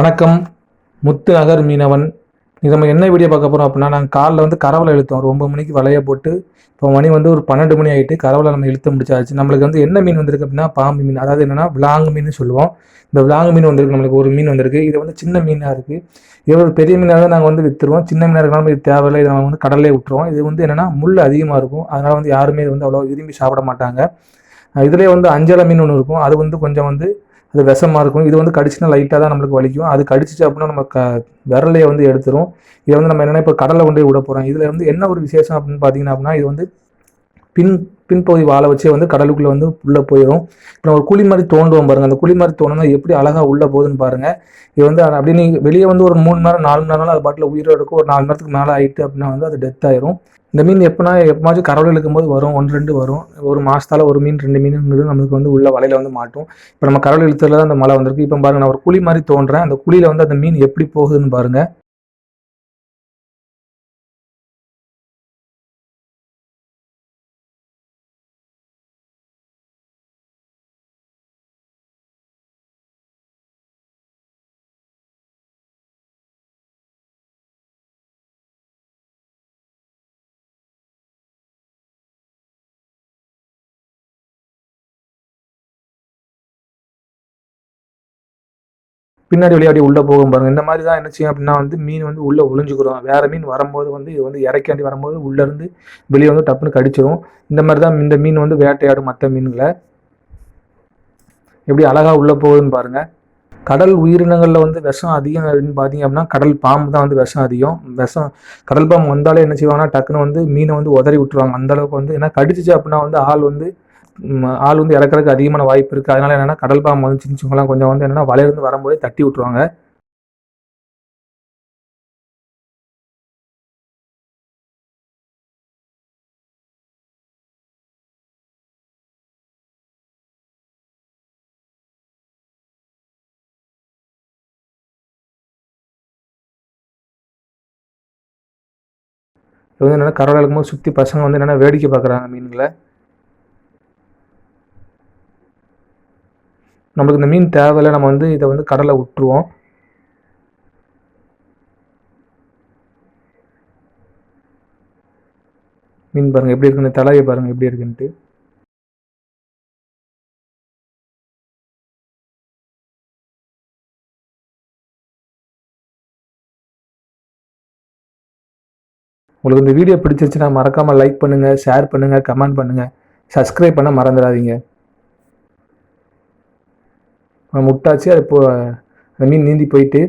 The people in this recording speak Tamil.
வணக்கம். முத்து நகர் மீனவன். இது நம்ம என்ன வீடியோ பார்க்க போகிறோம் அப்படின்னா நாங்கள் காலைல வந்து கரவலை இழுத்தோம். ஒரு ஒம்பது மணிக்கு வலையை போட்டு இப்போ மணி வந்து ஒரு பன்னெண்டு மணி ஆகிட்டு கரவலை நம்ம இழுத்து முடிச்சாச்சு. நம்மளுக்கு வந்து என்ன மீன் வந்திருக்கு அப்படின்னா பாம்பு மீன். அதாவது என்னென்னா விலாங்கு மீன் சொல்லுவோம். இந்த விலாங்கு மீன் வந்திருக்கு நம்மளுக்கு ஒரு மீன் வந்திருக்கு. இது வந்து சின்ன மீனாக இருக்குது இது ஒரு பெரிய மீனாக தான் நாங்கள் வந்து விற்றுருவோம் சின்ன மீனாக இருக்கனாலும் இது தேவையில்லை. இதை நம்ம வந்து கடலே விட்டுருவோம். இது வந்து என்னென்னா முள் அதிகமாக இருக்கும். அதனால் வந்து யாருமே இது வந்து அவ்வளோ விரும்பி சாப்பிட மாட்டாங்க. இதுலேயே வந்து அஞ்சலை மீன் ஒன்று இருக்கும். அது வந்து கொஞ்சம் வந்து அது விஷமாக இருக்கும். இது வந்து கடிச்சுனா லைட்டாக தான் நம்மளுக்கு வலிக்கும். அது கடிச்சிச்சு அப்படின்னா நம்ம க விரலையை வந்து எடுத்துரும். இதை வந்து நம்ம என்னென்னா இப்போ கடலில் கொண்டு போய் விட போகிறோம் இதில் வந்து என்ன ஒரு விசேஷம் அப்படின்னு பார்த்தீங்கன்னா அப்படின்னா இது வந்து பின் பின்பகுதி வாழை வச்சே வந்து கடலுக்குள்ளே வந்து உள்ளே போயிடும் இப்போ ஒரு குழி மாதிரி தோண்டுவோம் பாருங்கள் அந்த குழி மாதிரி தோணுனா எப்படி அழகாக உள்ளே போகுதுன்னு பாருங்கள் இது வந்து அப்படி நீங்கள் வெளியே வந்து ஒரு மூணு மணி நேரம் நாலு மணி நேரம் அது பாட்டில் உயிரோடு இருக்கும். ஒரு நாலு மணி நேரத்துக்கு மேலே ஆயிட்டு அப்படின்னா வந்து அது டெத் ஆயிரும். இந்த மீன் எப்போனா எப்போமாச்சும் கடவுள் இழுக்கும்போது வரும். ஒன்று ரெண்டு வரும். ஒரு மாதத்தால் ஒரு மீன் ரெண்டு மீனுங்கிறது நம்மளுக்கு வந்து உள்ள வலையில் வந்து மாட்டும். இப்போ நம்ம கடவுள் இழுத்துல தான் அந்த மழை வந்திருக்கு. இப்போ பாருங்கள் நான் ஒரு குழி மாதிரி தோன்றேன். அந்த குழியில் வந்து அந்த மீன் எப்படி போகுதுன்னு பாருங்கள் பின்னாடி விளையாடி உள்ளே போகும் பாருங்கள் இந்த மாதிரி தான் என்ன செய்யும் அப்படின்னா வந்து மீன் வந்து உள்ளே ஒளிஞ்சுக்கிறோம் வேறு மீன் வரும்போது வந்து இது வந்து இறக்காண்டி வரும்போது உள்ளேருந்து வெளியே வந்து டப்புன்னு கடிச்சிடும் இந்த மாதிரி தான் இந்த மீன் வந்து வேட்டையாடும் மற்ற மீன்களை. எப்படி அழகாக உள்ளே போகுதுன்னு பாருங்க. கடல் உயிரினங்களில் வந்து விஷம் அதிகம் அப்படின்னு பார்த்தீங்க அப்படின்னா கடல் பாம்பு தான் வந்து விஷம் அதிகம். விஷம் கடல் பாம்பு வந்தாலே என்ன செய்வாங்கன்னா டக்குன்னு வந்து மீனை வந்து உதறி விட்டுருவாங்க. அந்தளவுக்கு வந்து ஏன்னா கடிச்சிச்சு அப்படின்னா வந்து ஆள் வந்து ஆள் வந்து இறக்குறதுக்கு அதிகமான வாய்ப்பு இருக்குது அதனால என்னென்னா கடல் பாம்பு வந்து சின்ன சின்னலாம் கொஞ்சம் வந்து என்னன்னா வலையிலிருந்து வரும்போதே தட்டி விட்டுருவாங்க. இது வந்து என்னென்னா கரவலை இருக்கும்போது சுற்றி பசங்க வந்து என்னென்னா வேடிக்கை பார்க்குறாங்க மீன்களை. நம்மளுக்கு இந்த மீன் தேவையில்லை நம்ம வந்து இதை வந்து கடலை விட்டுருவோம். மீன் பாருங்கள் எப்படி இருக்குன்னு தலையை பாருங்கள் எப்படி இருக்குன்ட்டு. உங்களுக்கு இந்த வீடியோ பிடிச்சிருச்சுன்னா மறக்காமல் லைக் பண்ணுங்கள் ஷேர் பண்ணுங்கள் கமெண்ட் பண்ணுங்கள் சப்ஸ்கிரைப் பண்ண மறந்துடாதீங்க. நம்ம முட்டாச்சு அது இப்போ அந்த மீன் நீந்தி போயிட்டு